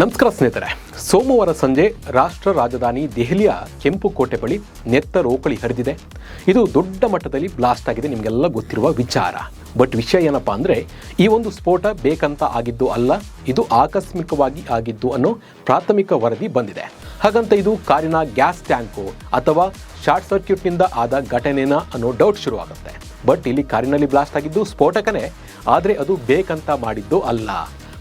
ನಮಸ್ಕಾರ ಸ್ನೇಹಿತರೆ. ಸೋಮವಾರ ಸಂಜೆ ರಾಷ್ಟ್ರ ರಾಜಧಾನಿ ದೆಹಲಿಯ ಕೆಂಪು ಕೋಟೆ ಬಳಿ ನೆತ್ತ ರೋಕಳಿ ಹರಿದಿದೆ. ಇದು ದೊಡ್ಡ ಮಟ್ಟದಲ್ಲಿ ಬ್ಲಾಸ್ಟ್ ಆಗಿದೆ ನಿಮಗೆಲ್ಲ ಗೊತ್ತಿರುವ ವಿಚಾರ. ಬಟ್ ವಿಷಯ ಏನಪ್ಪಾ ಅಂದರೆ, ಈ ಒಂದು ಸ್ಫೋಟ ಬೇಕಂತ ಆಗಿದ್ದು ಅಲ್ಲ, ಇದು ಆಕಸ್ಮಿಕವಾಗಿ ಆಗಿದ್ದು ಅನ್ನೋ ಪ್ರಾಥಮಿಕ ವರದಿ ಬಂದಿದೆ. ಹಾಗಂತ ಇದು ಕಾರಿನ ಗ್ಯಾಸ್ ಟ್ಯಾಂಕು ಅಥವಾ ಶಾರ್ಟ್ ಸರ್ಕ್ಯೂಟ್ನಿಂದ ಆದ ಘಟನೆನ ಅನ್ನೋ ಡೌಟ್ ಶುರುವಾಗುತ್ತೆ. ಬಟ್ ಇಲ್ಲಿ ಕಾರಿನಲ್ಲಿ ಬ್ಲಾಸ್ಟ್ ಆಗಿದ್ದು ಸ್ಫೋಟಕನೇ, ಆದರೆ ಅದು ಬೇಕಂತ ಮಾಡಿದ್ದು ಅಲ್ಲ.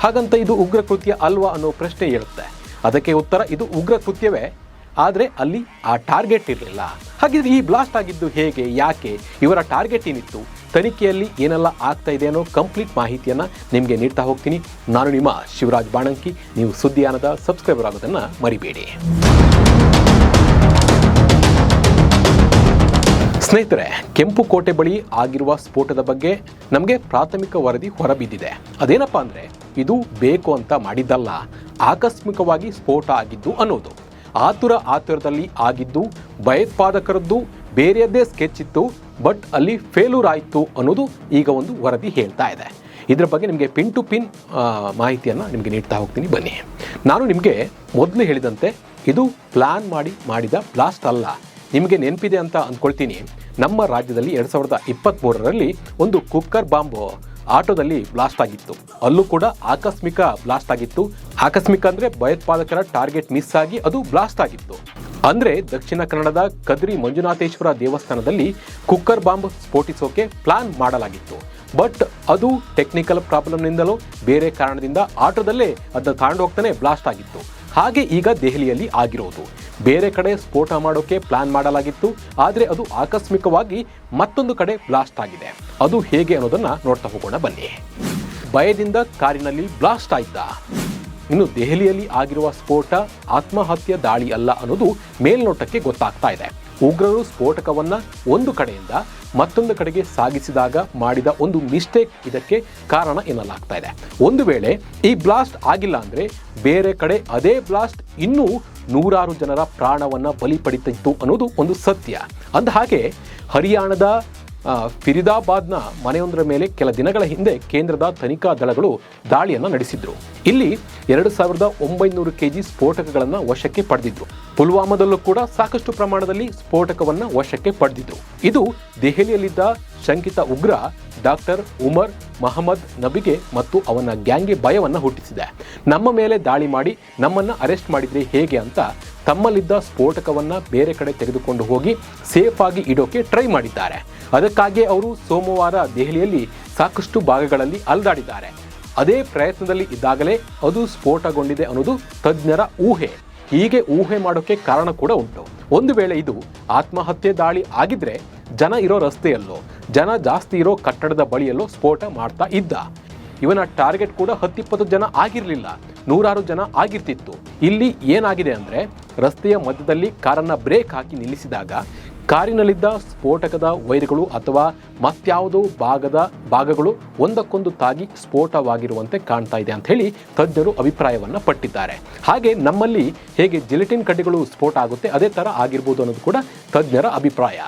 ಹಾಗಂತ ಇದು ಉಗ್ರ ಕೃತ್ಯ ಅಲ್ವಾ ಅನ್ನೋ ಪ್ರಶ್ನೆ ಇರುತ್ತೆ. ಅದಕ್ಕೆ ಉತ್ತರ, ಇದು ಉಗ್ರ ಕೃತ್ಯವೇ ಆದರೆ ಅಲ್ಲಿ ಆ ಟಾರ್ಗೆಟ್ ಇರಲಿಲ್ಲ. ಹಾಗಿದ್ರೆ ಈ ಬ್ಲಾಸ್ಟ್ ಆಗಿದ್ದು ಹೇಗೆ, ಯಾಕೆ, ಇವರ ಟಾರ್ಗೆಟ್ ಏನಿತ್ತು, ತನಿಖೆಯಲ್ಲಿ ಏನೆಲ್ಲ ಆಗ್ತಾ ಇದೆ ಅನ್ನೋ ಕಂಪ್ಲೀಟ್ ಮಾಹಿತಿಯನ್ನು ನಿಮಗೆ ನೀಡ್ತಾ ಹೋಗ್ತೀನಿ. ನಾನು ನಿಮ್ಮ ಶಿವರಾಜ್ ಬಾಣಂಕಿ, ನೀವು ಸುದ್ದಿಯಾನದ ಸಬ್ಸ್ಕ್ರೈಬರ್ ಆಗೋದನ್ನು ಮರಿಬೇಡಿ. ಸ್ನೇಹಿತರೆ, ಕೆಂಪು ಕೋಟೆ ಬಳಿ ಆಗಿರುವ ಸ್ಫೋಟದ ಬಗ್ಗೆ ನಮಗೆ ಪ್ರಾಥಮಿಕ ವರದಿ ಹೊರಬಿದ್ದಿದೆ. ಅದೇನಪ್ಪ ಅಂದರೆ ಇದು ಬೇಕು ಅಂತ ಮಾಡಿದ್ದಲ್ಲ. ಆಕಸ್ಮಿಕವಾಗಿ ಸ್ಫೋಟ ಆಗಿದ್ದು ಅನ್ನೋದು. ಆತುರ ಆತುರದಲ್ಲಿ ಆಗಿದ್ದು, ಭಯೋತ್ಪಾದಕರದ್ದು ಬೇರೆಯದ್ದೇ ಸ್ಕೆಚ್ ಇತ್ತು, ಬಟ್ ಅಲ್ಲಿ ಫೇಲ್ಯೂರ್ ಆಯಿತು ಅನ್ನೋದು ಈಗ ಒಂದು ವರದಿ ಹೇಳ್ತಾ ಇದೆ. ಇದರ ಬಗ್ಗೆ ನಿಮಗೆ ಪಿನ್ ಟು ಪಿನ್ ಮಾಹಿತಿಯನ್ನು ನಿಮಗೆ ನೀಡ್ತಾ ಹೋಗ್ತೀನಿ. ಬನ್ನಿ. ನಾನು ನಿಮಗೆ ಮೊದಲು ಹೇಳಿದಂತೆ ಇದು ಪ್ಲಾನ್ ಮಾಡಿ ಮಾಡಿದ ಬ್ಲಾಸ್ಟ್ ಅಲ್ಲ. ನಿಮಗೆ ನೆನಪಿದೆ ಅಂತ ಅಂದ್ಕೊಳ್ತೀನಿ. ನಮ್ಮ ರಾಜ್ಯದಲ್ಲಿ ಎರಡು ಸಾವಿರದ ಇಪ್ಪತ್ತ್ಮೂರರಲ್ಲಿ ಒಂದು ಕುಕ್ಕರ್ ಬಾಂಬ್ ಆಟೋದಲ್ಲಿ ಬ್ಲಾಸ್ಟ್ ಆಗಿತ್ತು. ಅಲ್ಲೂ ಕೂಡ ಆಕಸ್ಮಿಕ ಬ್ಲಾಸ್ಟ್ ಆಗಿತ್ತು. ಆಕಸ್ಮಿಕ ಅಂದರೆ ಭಯೋತ್ಪಾದಕರ ಟಾರ್ಗೆಟ್ ಮಿಸ್ ಆಗಿ ಅದು ಬ್ಲಾಸ್ಟ್ ಆಗಿತ್ತು. ಅಂದರೆ ದಕ್ಷಿಣ ಕನ್ನಡದ ಕದ್ರಿ ಮಂಜುನಾಥೇಶ್ವರ ದೇವಸ್ಥಾನದಲ್ಲಿ ಕುಕ್ಕರ್ ಬಾಂಬ್ ಸ್ಫೋಟಿಸೋಕೆ ಪ್ಲಾನ್ ಮಾಡಲಾಗಿತ್ತು. ಬಟ್ ಅದು ಟೆಕ್ನಿಕಲ್ ಪ್ರಾಬ್ಲಮ್ನಿಂದಲೋ ಬೇರೆ ಕಾರಣದಿಂದ ಆಟೋದಲ್ಲೇ ಅದನ್ನ ತಗೊಂಡು ಹೋಗ್ತಾನೆ ಬ್ಲಾಸ್ಟ್ ಆಗಿತ್ತು. ಹಾಗೆ ಈಗ ದೆಹಲಿಯಲ್ಲಿ ಆಗಿರೋದು. ಬೇರೆ ಕಡೆ ಸ್ಫೋಟ ಮಾಡೋಕೆ ಪ್ಲಾನ್ ಮಾಡಲಾಗಿತ್ತು, ಆದರೆ ಅದು ಆಕಸ್ಮಿಕವಾಗಿ ಮತ್ತೊಂದು ಕಡೆ ಬ್ಲಾಸ್ಟ್ ಆಗಿದೆ. ಅದು ಹೇಗೆ ಅನ್ನೋದನ್ನ ನೋಡ್ತಾ ಹೋಗೋಣ ಬನ್ನಿ. ಭಯದಿಂದ ಕಾರಿನಲ್ಲಿ ಬ್ಲಾಸ್ಟ್ ಆಯ್ತಾ? ಇನ್ನು ದೆಹಲಿಯಲ್ಲಿ ಆಗಿರುವ ಸ್ಫೋಟ, ಆತ್ಮಹತ್ಯೆ ದಾಳಿ ಅಲ್ಲ ಅನ್ನೋದು ಮೇಲ್ನೋಟಕ್ಕೆ ಗೊತ್ತಾಗ್ತಾ ಇದೆ. ಉಗ್ರರು ಸ್ಫೋಟಕವನ್ನ ಒಂದು ಕಡೆಯಿಂದ ಮತ್ತೊಂದು ಕಡೆಗೆ ಸಾಗಿಸಿದಾಗ ಮಾಡಿದ ಒಂದು ಮಿಸ್ಟೇಕ್ ಇದಕ್ಕೆ ಕಾರಣ ಎನ್ನಲಾಗ್ತಾ ಇದೆ. ಒಂದು ವೇಳೆ ಈ ಬ್ಲಾಸ್ಟ್ ಆಗಿಲ್ಲ ಅಂದ್ರೆ ಬೇರೆ ಕಡೆ ಅದೇ ಬ್ಲಾಸ್ಟ್ ಇನ್ನೂ ನೂರಾರು ಜನರ ಪ್ರಾಣವನ್ನ ಬಲಿ ಪಡಿತಿತ್ತು ಅನ್ನೋದು ಒಂದು ಸತ್ಯ. ಅಂದ ಹಾಗೆ ಹರಿಯಾಣದ ಫಿರಿದಾಬಾದ್ನ ಮನೆಯೊಂದರ ಮೇಲೆ ಕೆಲ ದಿನಗಳ ಹಿಂದೆ ಕೇಂದ್ರದ ತನಿಖಾ ದಳಗಳು ದಾಳಿಯನ್ನು ನಡೆಸಿದ್ರು. ಇಲ್ಲಿ ಎರಡು ಸಾವಿರದ ಒಂಬೈನೂರು ಕೆಜಿ ಸ್ಫೋಟಕಗಳನ್ನು ವಶಕ್ಕೆ ಪಡೆದಿದ್ರು. ಪುಲ್ವಾಮಾದಲ್ಲೂ ಕೂಡ ಸಾಕಷ್ಟು ಪ್ರಮಾಣದಲ್ಲಿ ಸ್ಫೋಟಕವನ್ನು ವಶಕ್ಕೆ ಪಡೆದಿದ್ರು. ಇದು ದೆಹಲಿಯಲ್ಲಿದ್ದ ಶಂಕಿತ ಉಗ್ರ ಡಾಕ್ಟರ್ ಉಮರ್ ಮಹಮ್ಮದ್ ನಬಿಗೆ ಮತ್ತು ಅವನ ಗ್ಯಾಂಗ್ಗೆ ಭಯವನ್ನು ಹುಟ್ಟಿಸಿದೆ. ನಮ್ಮ ಮೇಲೆ ದಾಳಿ ಮಾಡಿ, ನಮ್ಮನ್ನ ಅರೆಸ್ಟ್ ಮಾಡಿದ್ರೆ ಹೇಗೆ ಅಂತ ತಮ್ಮಲ್ಲಿದ್ದ ಸ್ಫೋಟಕವನ್ನ ಬೇರೆ ಕಡೆ ತೆಗೆದುಕೊಂಡು ಹೋಗಿ ಸೇಫ್ ಆಗಿ ಇಡೋಕೆ ಟ್ರೈ ಮಾಡಿದ್ದಾರೆ. ಅದಕ್ಕಾಗಿ ಅವರು ಸೋಮವಾರ ದೆಹಲಿಯಲ್ಲಿ ಸಾಕಷ್ಟು ಭಾಗಗಳಲ್ಲಿ ಅಲ್ದಾಡಿದ್ದಾರೆ. ಅದೇ ಪ್ರಯತ್ನದಲ್ಲಿ ಇದ್ದಾಗಲೇ ಅದು ಸ್ಫೋಟಗೊಂಡಿದೆ ಅನ್ನೋದು ತಜ್ಞರ ಊಹೆ. ಹೀಗೆ ಊಹೆ ಮಾಡೋಕೆ ಕಾರಣ ಕೂಡ ಉಂಟು. ಒಂದು ವೇಳೆ ಇದು ಆತ್ಮಹತ್ಯೆ ದಾಳಿ ಆಗಿದ್ರೆ ಜನ ಇರೋ ರಸ್ತೆಯಲ್ಲೋ, ಜನ ಜಾಸ್ತಿ ಇರೋ ಕಟ್ಟಡದ ಬಳಿಯಲ್ಲೋ ಸ್ಫೋಟ ಮಾಡ್ತಾ ಇದ್ದ. ಇವನ ಟಾರ್ಗೆಟ್ ಕೂಡ ಹತ್ತಿಪ್ಪತ್ತು ಜನ ಆಗಿರಲಿಲ್ಲ. ನೂರಾರು ಜನ ಆಗಿರ್ತಿತ್ತು. ಇಲ್ಲಿ ಏನಾಗಿದೆ ಅಂದ್ರೆ ರಸ್ತೆಯ ಮಧ್ಯದಲ್ಲಿ ಕಾರನ್ನ ಬ್ರೇಕ್ ಹಾಕಿ ನಿಲ್ಲಿಸಿದಾಗ ಕಾರಿನಲ್ಲಿದ್ದ ಸ್ಫೋಟಕದ ವೈರ್ಗಳು ಅಥವಾ ಮತ್ಯಾವುದೋ ಭಾಗದ ಭಾಗಗಳು ಒಂದಕ್ಕೊಂದು ತಾಗಿ ಸ್ಫೋಟವಾಗಿರುವಂತೆ ಕಾಣ್ತಾ ಇದೆ ಅಂತ ಹೇಳಿ ತಜ್ಞರು ಅಭಿಪ್ರಾಯವನ್ನು ಪಟ್ಟಿದ್ದಾರೆ. ಹಾಗೆ ನಮ್ಮಲ್ಲಿ ಹೇಗೆ ಜಿಲೆಟಿನ್ ಕಡ್ಡಿಗಳು ಸ್ಫೋಟ ಆಗುತ್ತೆ ಅದೇ ಥರ ಆಗಿರ್ಬೋದು ಅನ್ನೋದು ಕೂಡ ತಜ್ಞರ ಅಭಿಪ್ರಾಯ.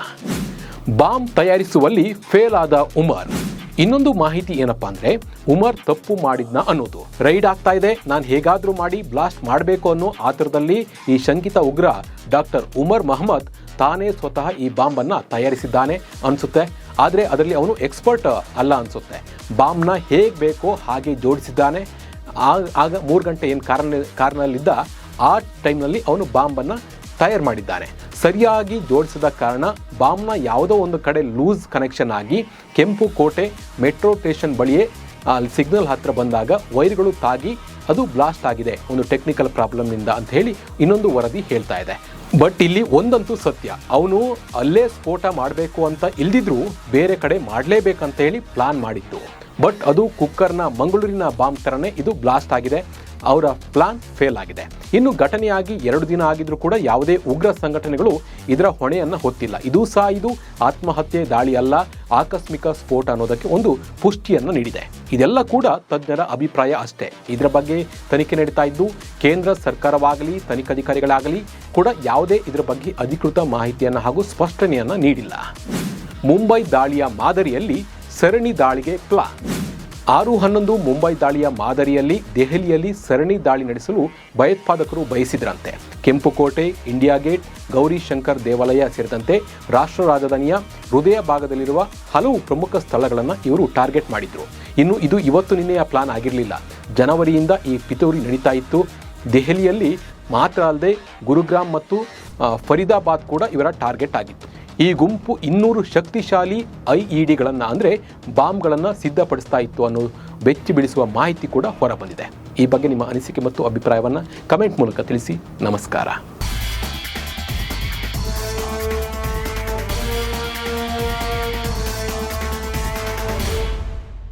ಬಾಂಬ್ ತಯಾರಿಸುವಲ್ಲಿ ಫೇಲ್ ಆದ ಉಮರ್. ಇನ್ನೊಂದು ಮಾಹಿತಿ ಏನಪ್ಪಾ ಅಂದ್ರೆ, ಉಮರ್ ತಪ್ಪು ಮಾಡಿದ್ನ ಅನ್ನೋದು. ರೈಡ್ ಆಗ್ತಾ ಇದೆ, ನಾನು ಹೇಗಾದ್ರೂ ಮಾಡಿ ಬ್ಲಾಸ್ಟ್ ಮಾಡಬೇಕು ಅನ್ನೋ ಆತರದಲ್ಲಿ ಈ ಶಂಕಿತ ಉಗ್ರ ಡಾಕ್ಟರ್ ಉಮರ್ ಮಹಮ್ಮದ್ ತಾನೇ ಸ್ವತಃ ಈ ಬಾಂಬನ್ನ ತಯಾರಿಸಿದ್ದಾನೆ ಅನ್ಸುತ್ತೆ. ಆದರೆ ಅದರಲ್ಲಿ ಅವನು ಎಕ್ಸ್ಪರ್ಟ್ ಅಲ್ಲ ಅನ್ಸುತ್ತೆ. ಬಾಂಬ್ನ ಹೇಗೆ ಬೇಕೋ ಹಾಗೆ ಜೋಡಿಸಿದ್ದಾನೆ. ಆಗ ಮೂರು ಗಂಟೆ ಏನು ಕಾರ್ನ ಕಾರ್ನಲ್ಲಿದ್ದ ಆ ಟೈಮ್ನಲ್ಲಿ ಅವನು ಬಾಂಬನ್ನು ತಯಾರು ಮಾಡಿದ್ದಾನೆ. ಸರಿಯಾಗಿ ಜೋಡಿಸಿದ ಕಾರಣ ಬಾಂಬ್ನ ಯಾವುದೋ ಒಂದು ಕಡೆ ಲೂಸ್ ಕನೆಕ್ಷನ್ ಆಗಿ ಕೆಂಪು ಕೋಟೆ ಮೆಟ್ರೋ ಸ್ಟೇಷನ್ ಬಳಿಯೇ ಅಲ್ಲಿ ಸಿಗ್ನಲ್ ಹತ್ತಿರ ಬಂದಾಗ ವೈರ್ಗಳು ತಾಗಿ ಅದು ಬ್ಲಾಸ್ಟ್ ಆಗಿದೆ. ಒಂದು ಟೆಕ್ನಿಕಲ್ ಪ್ರಾಬ್ಲಮ್ನಿಂದ ಅಂತ ಹೇಳಿ ಇನ್ನೊಂದು ವರದಿ ಹೇಳ್ತಾ ಇದೆ. ಬಟ್ ಇಲ್ಲಿ ಒಂದಂತೂ ಸತ್ಯ. ಅವನು ಅಲ್ಲೇ ಸ್ಫೋಟ ಮಾಡಬೇಕು ಅಂತ ಇಲ್ದಿದ್ರೂ ಬೇರೆ ಕಡೆ ಮಾಡಲೇಬೇಕಂತ ಹೇಳಿ ಪ್ಲಾನ್ ಮಾಡಿತ್ತು ಬಟ್ ಅದು ಕುಕ್ಕರ್ನ ಮಂಗಳೂರಿನ ಬಾಂಬ್ ಥರನೇ ಇದು ಬ್ಲಾಸ್ಟ್ ಆಗಿದೆ. ಅವರ ಪ್ಲಾನ್ ಫೇಲ್ ಆಗಿದೆ. ಇನ್ನು ಘಟನೆಯಾಗಿ ಎರಡು ದಿನ ಆಗಿದ್ರೂ ಕೂಡ ಯಾವುದೇ ಉಗ್ರ ಸಂಘಟನೆಗಳು ಇದರ ಹೊಣೆಯನ್ನು ಹೊತ್ತಿಲ್ಲ. ಇದು ಸಹ ಇದು ಆತ್ಮಹತ್ಯೆ ದಾಳಿ ಅಲ್ಲ ಆಕಸ್ಮಿಕ ಸ್ಫೋಟ ಅನ್ನೋದಕ್ಕೆ ಒಂದು ಪುಷ್ಟಿಯನ್ನು ನೀಡಿದೆ. ಇದೆಲ್ಲ ಕೂಡ ತಜ್ಞರ ಅಭಿಪ್ರಾಯ ಅಷ್ಟೇ. ಇದರ ಬಗ್ಗೆ ತನಿಖೆ ನಡೀತಾ ಇದ್ದು, ಕೇಂದ್ರ ಸರ್ಕಾರವಾಗಲಿ ತನಿಖಾಧಿಕಾರಿಗಳಾಗಲಿ ಕೂಡ ಯಾವುದೇ ಇದರ ಬಗ್ಗೆ ಅಧಿಕೃತ ಮಾಹಿತಿಯನ್ನು ಹಾಗೂ ಸ್ಪಷ್ಟನೆಯನ್ನು ನೀಡಿಲ್ಲ. ಮುಂಬೈ ದಾಳಿಯ ಮಾದರಿಯಲ್ಲಿ ಸರಣಿ ದಾಳಿಗೆ ಪ್ಲಾನ್ ಆರು ಹನ್ನೊಂದು ಮುಂಬೈ ದಾಳಿಯ ಮಾದರಿಯಲ್ಲಿ ದೆಹಲಿಯಲ್ಲಿ ಸರಣಿ ದಾಳಿ ನಡೆಸಲು ಭಯೋತ್ಪಾದಕರು ಬಯಸಿದ್ರಂತೆ. ಕೆಂಪುಕೋಟೆ ಇಂಡಿಯಾ ಗೇಟ್ ಗೌರಿ ಶಂಕರ್ ದೇವಾಲಯ ಸೇರಿದಂತೆ ರಾಷ್ಟ್ರ ರಾಜಧಾನಿಯ ಹೃದಯ ಭಾಗದಲ್ಲಿರುವ ಹಲವು ಪ್ರಮುಖ ಸ್ಥಳಗಳನ್ನು ಇವರು ಟಾರ್ಗೆಟ್ ಮಾಡಿದ್ರು. ಇನ್ನು ಇದು ಇವತ್ತು ನಿನ್ನೆಯ ಪ್ಲಾನ್ ಆಗಿರಲಿಲ್ಲ. ಜನವರಿಯಿಂದ ಈ ಪಿತೂರಿ ನಡೀತಾ ಇತ್ತು. ದೆಹಲಿಯಲ್ಲಿ ಮಾತ್ರ ಅಲ್ಲದೆ ಗುರುಗ್ರಾಮ್ ಮತ್ತು ಫರೀದಾಬಾದ್ ಕೂಡ ಇವರ ಟಾರ್ಗೆಟ್ ಆಗಿತ್ತು. ಈ ಗುಂಪು ಇನ್ನೂರು ಶಕ್ತಿಶಾಲಿ ಐ ಇ ಡಿಗಳನ್ನು ಅಂದರೆ ಬಾಂಬ್ಗಳನ್ನು ಸಿದ್ಧಪಡಿಸ್ತಾ ಇತ್ತು ಅನ್ನೋ ಬೆಚ್ಚಿ ಬಿಡಿಸುವ ಮಾಹಿತಿ ಕೂಡ ಹೊರಬಂದಿದೆ. ಈ ಬಗ್ಗೆ ನಿಮ್ಮ ಅನಿಸಿಕೆ ಮತ್ತು ಅಭಿಪ್ರಾಯವನ್ನು ಕಮೆಂಟ್ ಮೂಲಕ ತಿಳಿಸಿ. ನಮಸ್ಕಾರ.